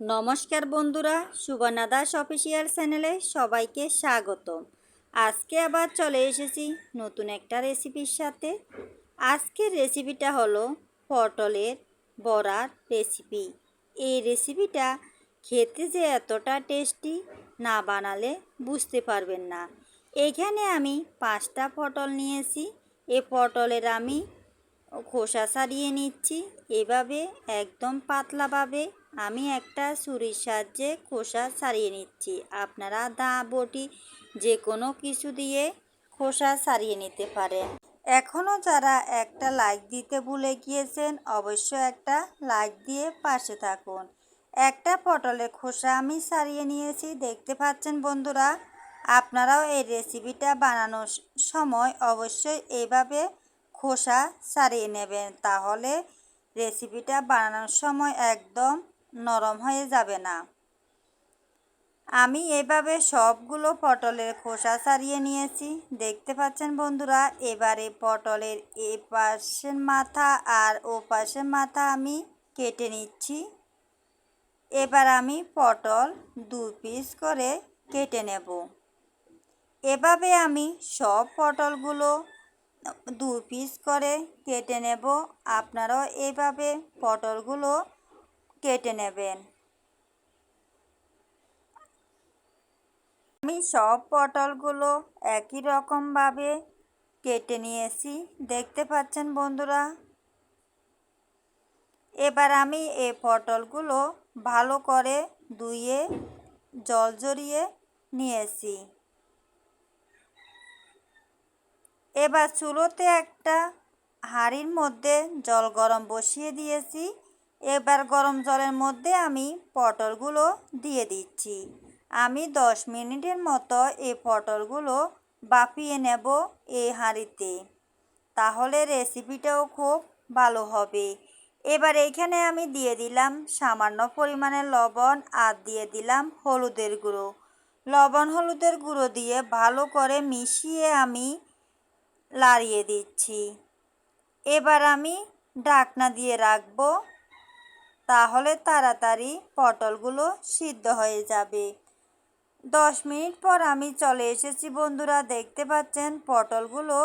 নমস্কার বন্ধুরা, সুবর্ণা দাস অফিসিয়াল চ্যানেলে সবাইকে স্বাগত। আজকে আবার চলে এসেছি নতুন একটা রেসিপির সাথে। আজকের রেসিপিটা হলো পটলের বড়ার রেসিপি। এই রেসিপিটা খেতে যে এতটা টেস্টি না বানালে বুঝতে পারবেন না। এখানে আমি পাঁচটা পটল নিয়েছি। এ পটলের আমি খোসা সারিয়ে নিচ্ছি। এভাবে একদম পাতলাভাবে আমি একটা ছুরির সাহায্যে খোসা ছাড়িয়ে নিচ্ছি। আপনারা দা, বটি যে কোনো কিছু দিয়ে খোসা ছাড়িয়ে নিতে পারেন। এখনও যারা একটা লাইক দিতে ভুলে গিয়েছেন, অবশ্য একটা লাইক দিয়ে পাশে থাকুন। একটা পটলের খোসা আমি ছাড়িয়ে নিয়েছি, দেখতে পাচ্ছেন বন্ধুরা? আপনারাও এই রেসিপিটা বানানোর সময় অবশ্যই এইভাবে খোসা ছাড়িয়ে নেবেন। তাহলে রেসিপিটা বানানোর সময় একদম নরম হয়ে যাবে না। আমি এভাবে সবগুলো পটলের খোসা ছাড়িয়ে নিয়েছি। দেখতে পাচ্ছেন বন্ধুরা, এবারে পটলের এ পাশের মাথা আর ও পাশের মাথা আমি কেটে নিচ্ছি। এবার আমি পটল দু পিস করে কেটে নেব। এভাবে আমি সব পটলগুলো দু পিস করে কেটে নেব। আপনারাও এভাবে পটলগুলো কেটে নেবেন আমি সব পটলগুলো একই রকমভাবে কেটে নিয়েছি। দেখতে পাচ্ছেন বন্ধুরা? এবার আমি এ পটলগুলো ভালো করে ধুয়ে, জল জড়িয়ে নিয়েছি। এবার চুলোতে একটা হাঁড়ির মধ্যে জল গরম বসিয়ে দিয়েছি। এবার গরম জলের মধ্যে আমি পটলগুলো দিয়ে দিচ্ছি। আমি দশ মিনিটের মতো এই পটলগুলো বাপিয়ে নেব এই হাঁড়িতে। তাহলে রেসিপিটাও খুব ভালো হবে। এবার এখানে আমি দিয়ে দিলাম সামান্য পরিমাণে লবণ আর দিয়ে দিলাম হলুদের গুঁড়ো। লবণ হলুদের গুঁড়ো দিয়ে ভালো করে মিশিয়ে আমি লাড়িয়ে দিচ্ছি। এবার আমি ঢাকনা দিয়ে রাখব তাহলে তাড়াতাড়ি পটলগুলো সিদ্ধ হয়ে যাবে। দশ মিনিট পর আমি চলে এসেছি বন্ধুরা, দেখতে পাচ্ছেন পটলগুলো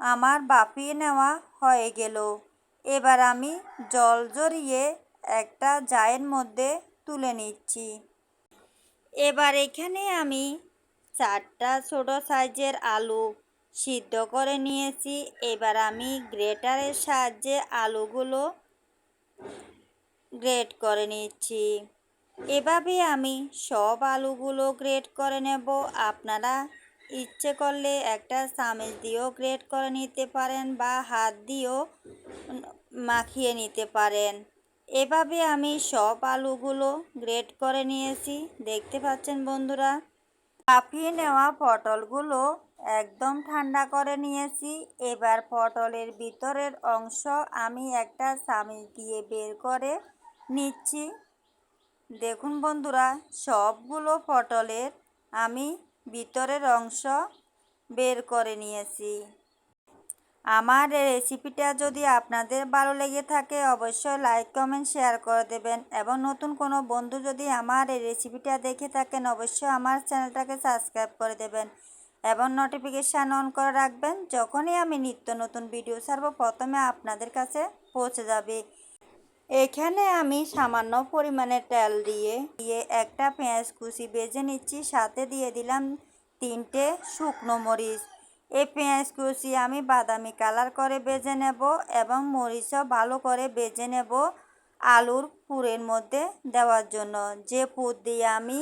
আমার বাপিয়ে নেওয়া হয়ে গেল। এবার আমি জল জড়িয়ে একটা জায়ের মধ্যে তুলে নিচ্ছি। এবার এখানে আমি চারটা ছোট সাইজের আলু সিদ্ধ করে নিয়েছি। এবার আমি গ্রেটারের সাহায্যে আলুগুলো গ্রেট করে নিচ্ছি। এভাবে আমি সব আলুগুলো গ্রেট করে নেব। আপনারা ইচ্ছে করলে একটা চামচ দিয়েও গ্রেট করে নিতে পারেন বা হাত দিয়েও মাখিয়ে নিতে পারেন। এভাবে আমি সব আলুগুলো গ্রেট করে নিয়েছি। দেখতে পাচ্ছেন বন্ধুরা? কাপিয়ে নেওয়া পটলগুলো একদম ঠান্ডা করে নিয়েছি। এবার পটলের ভিতরের অংশ আমি একটা চামিচ দিয়ে বের করে নিচ্ছি। দেখুন বন্ধুরা, সবগুলো পটলের আমি ভিতরের অংশ বের করে নিয়েছি। আমার রেসিপিটা যদি আপনাদের ভালো লেগে থাকে, অবশ্যই লাইক কমেন্ট শেয়ার করে দেবেন এবং নতুন কোনো বন্ধু যদি আমার এই রেসিপিটা দেখে থাকেন, অবশ্যই আমার চ্যানেলটাকে সাবস্ক্রাইব করে দেবেন এবং নোটিফিকেশান অন করে রাখবেন, যখনই আমি নিত্য নতুন ভিডিও ছাড়বো, প্রথমে আপনাদের কাছে পৌঁছে যাবে। এখানে আমি সামান্য পরিমাণে তেল দিয়ে দিয়ে একটা পেঁয়াজ কুচি বেজে নিচ্ছি, সাথে দিয়ে দিলাম তিনটে শুকনো মরিচ। এই পেঁয়াজ কুচি আমি বাদামি কালার করে বেজে নেব এবং মরিচও ভালো করে বেজে নেব আলুর পুরের মধ্যে দেওয়ার জন্য। যে পুর দিয়ে আমি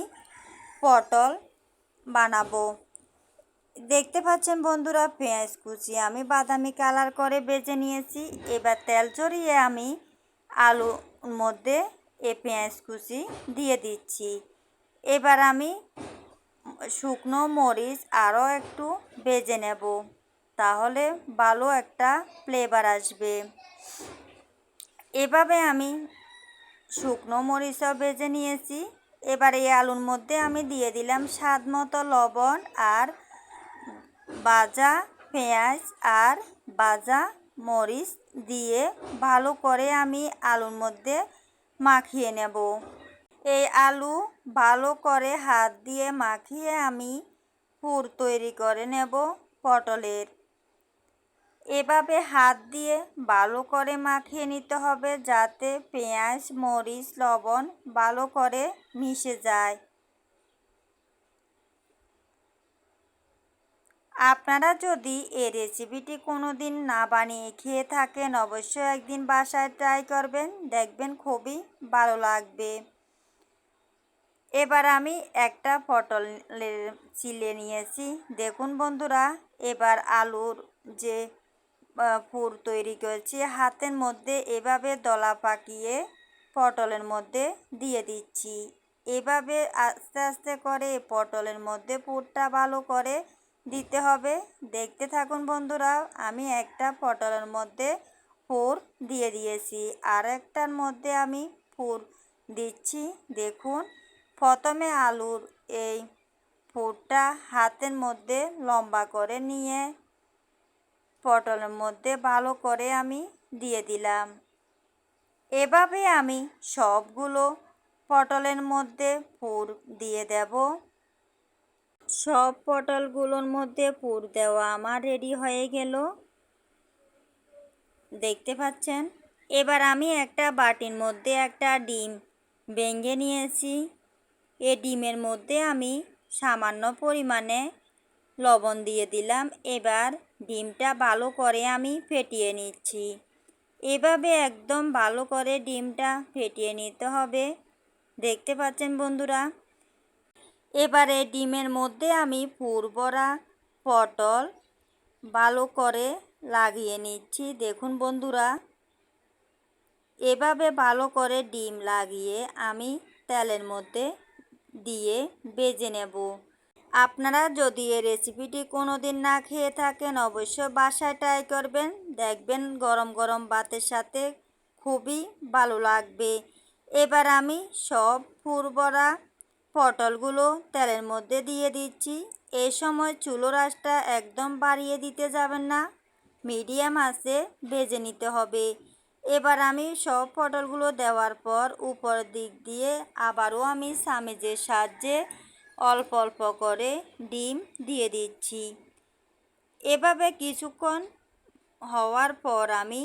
পটল বানাবো। দেখতে পাচ্ছেন বন্ধুরা, পেঁয়াজ কুচি আমি বাদামি কালার করে বেজে নিয়েছি। এবার তেল চড়িয়ে আমি আলুর মধ্যে এ পেঁয়াজ কুচি দিয়ে দিচ্ছি। এবার আমি শুকনো মরিচ আরও একটু বেজে নেব, তাহলে ভালো একটা ফ্লেভার আসবে। এভাবে আমি শুকনো মরিচও বেজে নিয়েছি। এবার এই আলুর মধ্যে আমি দিয়ে দিলাম স্বাদ মতো লবণ আর বাজা পেঁয়াজ আর বাজা মরিচ দিয়ে ভালো করে আমি আলুর মধ্যে মাখিয়ে নেব। এই আলু ভালো করে হাত দিয়ে মাখিয়ে আমি পুর তৈরি করে নেব পটলের। এভাবে হাত দিয়ে ভালো করে মাখিয়ে নিতে হবে যাতে পেঁয়াজ, মরিচ, লবণ ভালো করে মিশে যায়। আপনারা যদি এই রেসিপিটি কোনো দিন না বানিয়ে খেয়ে থাকেন, অবশ্যই একদিন বাসায় ট্রাই করবেন। দেখবেন খুবই ভালো লাগবে। এবার আমি একটা পটল চিলে নিয়েছি। দেখুন বন্ধুরা, এবার আলুর যে পুর তৈরি করেছি, হাতের মধ্যে এভাবে দলা পাকিয়ে পটলের মধ্যে দিয়ে দিচ্ছি। এভাবে আস্তে আস্তে করে পটলের মধ্যে পুরটা ভালো করে দিতে হবে। দেখতে থাকুন বন্ধুরা, আমি একটা পটলের মধ্যে পুর দিয়ে দিয়েছি। আর একটার মধ্যে আমি পুর দিচ্ছি। দেখুন, প্রথমে আলুর এই পুরটা হাতের মধ্যে লম্বা করে নিয়ে পটলের মধ্যে ভালো করে আমি দিয়ে দিলাম। এভাবে আমি সবগুলো পটলের মধ্যে পুর দিয়ে দেব। সব পটলগুলোর মধ্যে পুর দেওয়া আমার রেডি হয়ে গেল। দেখতে পাচ্ছেন? এবার আমি একটা বাটির মধ্যে একটা ডিম ভেঙে নিয়েছি। এ ডিমের মধ্যে আমি সামান্য পরিমাণে লবণ দিয়ে দিলাম। এবার ডিমটা ভালো করে আমি ফেটিয়ে নিচ্ছি। এভাবে একদম ভালো করে ডিমটা ফেটিয়ে নিতে হবে। দেখতে পাচ্ছেন বন্ধুরা? এবারে ডিমের মধ্যে আমি পুরবরা পটল ভালো করে লাগিয়ে নিচ্ছি। দেখুন বন্ধুরা, এভাবে ভালো করে ডিম লাগিয়ে আমি তেলের মধ্যে দিয়ে বেজে নেব। আপনারা যদি এই রেসিপিটি কোনো দিন না খেয়ে থাকেন, অবশ্যই বাসায় ট্রাই করবেন। দেখবেন গরম গরম ভাতের সাথে খুবই ভালো লাগবে। এবার আমি সব পুরবরা পটলগুলো তেলের মধ্যে দিয়ে দিচ্ছি। এই সময় চুলো রাসটা একদম বাড়িয়ে দিতে যাবেন না। মিডিয়াম আছে ভেজে নিতে হবে। এবার আমি সব পটলগুলো দেওয়ার পর উপর দিক দিয়ে আবারও আমি সামেজের সাহায্যে অল্প অল্প করে ডিম দিয়ে দিচ্ছি। এভাবে কিছুক্ষণ হওয়ার পর আমি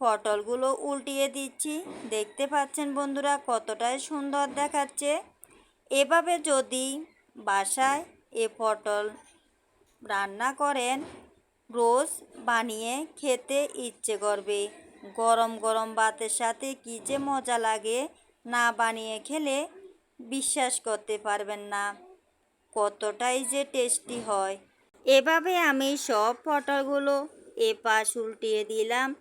পটলগুলো উল্টিয়ে দিচ্ছি। দেখতে পাচ্ছেন বন্ধুরা কতটাই সুন্দর দেখাচ্ছে। এভাবে যদি বাসায় এ পটল রান্না করেন, রোজ বানিয়ে খেতে ইচ্ছে করবে। গরম গরম ভাতের সাথে কী যে মজা লাগে না বানিয়ে খেলে বিশ্বাস করতে পারবেন না। কতটাই যে টেস্টি হয়। এভাবে আমি সব পটলগুলো এপাশ উল্টিয়ে দিলাম।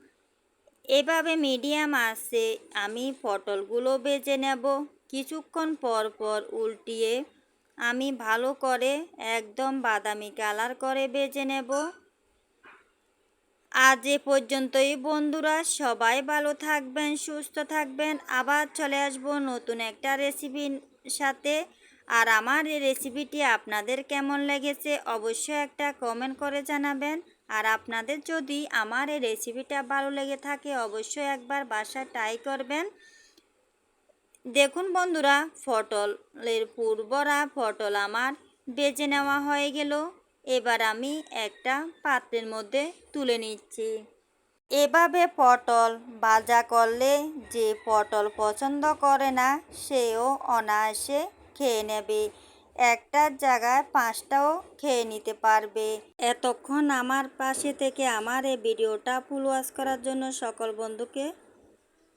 এভাবে মিডিয়াম আছে, আমি পটলগুলো বেজে নেব। কিছুক্ষণ পর পর উল্টিয়ে, আমি ভালো করে একদম বাদামি কালার করে বেজে নেব। আজ এ পর্যন্তই বন্ধুরা, সবাই ভালো থাকবেন, সুস্থ থাকবেন। আবার চলে আসব নতুন একটা রেসিপির সাথে। আর আমার এই রেসিপিটি আপনাদের কেমন লেগেছে অবশ্যই একটা কমেন্ট করে জানাবেন। আর আপনাদের যদি আমার এই রেসিপিটা ভালো লেগে থাকে, অবশ্যই একবার বাসা ট্রাই করবেন। দেখুন বন্ধুরা পটলের পূর্বরা পটল আমার বেজে নেওয়া হয়ে গেল। এবার আমি একটা পাত্রের মধ্যে তুলে নিচ্ছি। এভাবে পটল ভাজা করলে যে পটল পছন্দ করে না, সেও অনায়াসে খেয়ে নেবে। একটার জায়গায় পাঁচটাও খেয়ে নিতে পারবে। এতক্ষণ আমার পাশে থেকে আমার এই ভিডিওটা ফুল ওয়াশ করার জন্য সকল বন্ধুকে